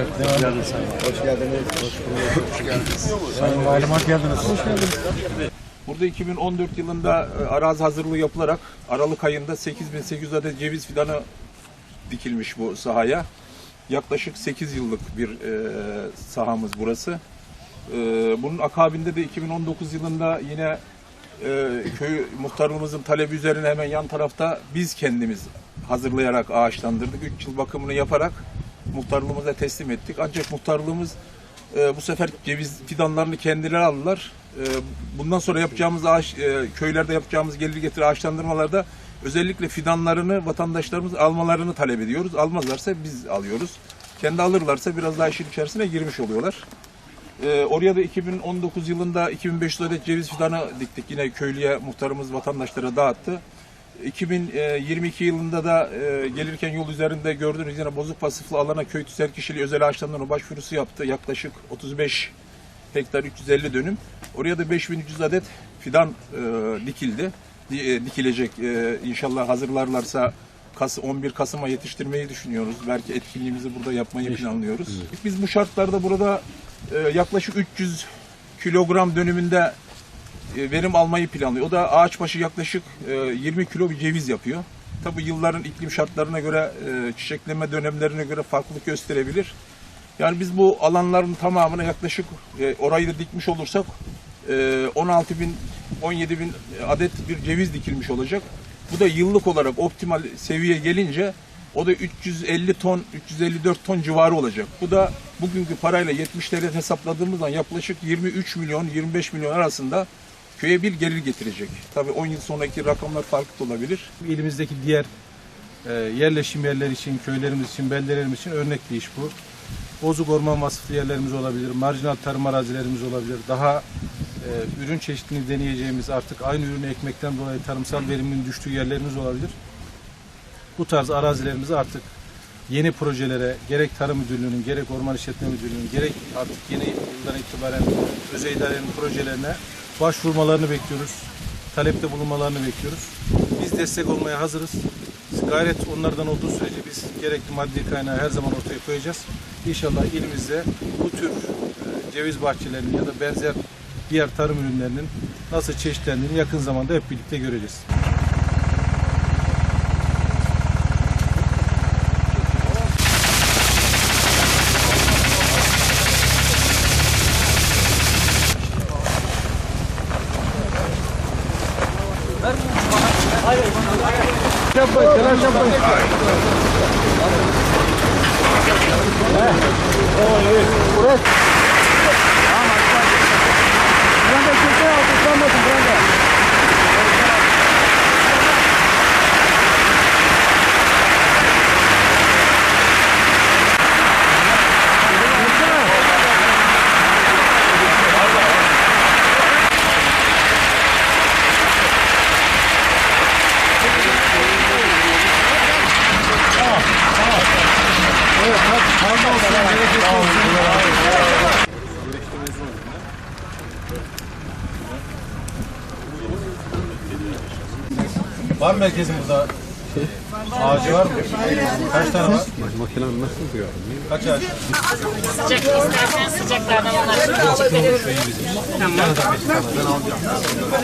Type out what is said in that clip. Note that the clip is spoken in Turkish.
Hoş geldiniz. Hoş geldiniz. Hoş geldiniz. Sayın Valim geldiniz. Hoş geldiniz. Burada 2014 yılında e, arazi hazırlığı yapılarak Aralık ayında 8800 adet ceviz fidanı dikilmiş bu sahaya. Yaklaşık 8 yıllık bir e, sahamız burası. E, bunun akabinde de 2019 yılında yine e, köy muhtarlığımızın talebi üzerine hemen yan tarafta biz kendimiz hazırlayarak ağaçlandırdık. 3 yıl bakımını yaparak muhtarlığımıza teslim ettik. Ancak muhtarlığımız e, bu sefer ceviz fidanlarını kendileri aldılar. E, bundan sonra yapacağımız ağaç, e, köylerde yapacağımız gelir getiri ağaçlandırmalarda özellikle fidanlarını vatandaşlarımız almalarını talep ediyoruz. Almazlarsa biz alıyoruz. Kendi alırlarsa biraz daha işin içerisine girmiş oluyorlar. E, oraya da 2019 yılında 2500 adet ceviz fidanı diktik. Yine köylüye muhtarımız vatandaşlara dağıttı. 2022 yılında da e, gelirken yol üzerinde gördüğünüz yine bozuk pasifli alana köy tüzel kişiliği özel ağaçlandırma başvurusu yaptı. Yaklaşık 35 hektar 350 dönüm. Oraya da 5300 adet fidan e, dikildi. Di- e, dikilecek e, inşallah hazırlarlarsa Kas 11 Kasım'a yetiştirmeyi düşünüyoruz. Belki etkinliğimizi burada yapmayı planlıyoruz. Biz bu şartlarda burada e, yaklaşık 300 kilogram dönümünde e, verim almayı planlıyor. O da ağaç başı yaklaşık e, 20 kilo bir ceviz yapıyor. Tabii yılların iklim şartlarına göre, e, çiçekleme dönemlerine göre farklılık gösterebilir. Yani biz bu alanların tamamına yaklaşık e, orayı da dikmiş olursak e, 16 bin, 17 bin adet bir ceviz dikilmiş olacak. Bu da yıllık olarak optimal seviye gelince o da 350 ton, 354 ton civarı olacak. Bu da bugünkü parayla 70 TL hesapladığımız zaman yaklaşık 23 milyon, 25 milyon arasında köye bir gelir getirecek. Tabii 10 yıl sonraki rakamlar farklı olabilir. İlimizdeki diğer e, yerleşim yerleri için, köylerimiz için, beldelerimiz için örnek bir iş bu. Bozuk orman vasıflı yerlerimiz olabilir, marjinal tarım arazilerimiz olabilir. Daha e, ürün çeşitliliğini deneyeceğimiz artık aynı ürünü ekmekten dolayı tarımsal verimin düştüğü yerlerimiz olabilir. Bu tarz arazilerimizi artık yeni projelere gerek Tarım Müdürlüğü'nün gerek Orman İşletme Müdürlüğü'nün gerek artık yeni yıldan itibaren özel idarenin projelerine başvurmalarını bekliyoruz. Talepte bulunmalarını bekliyoruz. Biz destek olmaya hazırız. Gayret onlardan olduğu sürece biz gerekli maddi kaynağı her zaman ortaya koyacağız. İnşallah ilimizde bu tür e, ceviz bahçelerinin ya da benzer diğer tarım ürünlerinin nasıl çeşitlendiğini yakın zamanda hep birlikte göreceğiz. Ver. Hayır. Hayır. Yapmayın. Telaş yapmayın. Var mı herkesin burada ağacı var mı? Kaç tane var? Makine nasıl yapıyor? Kaç ağaç? Sıcak istersen sıcaklardan ulaşır.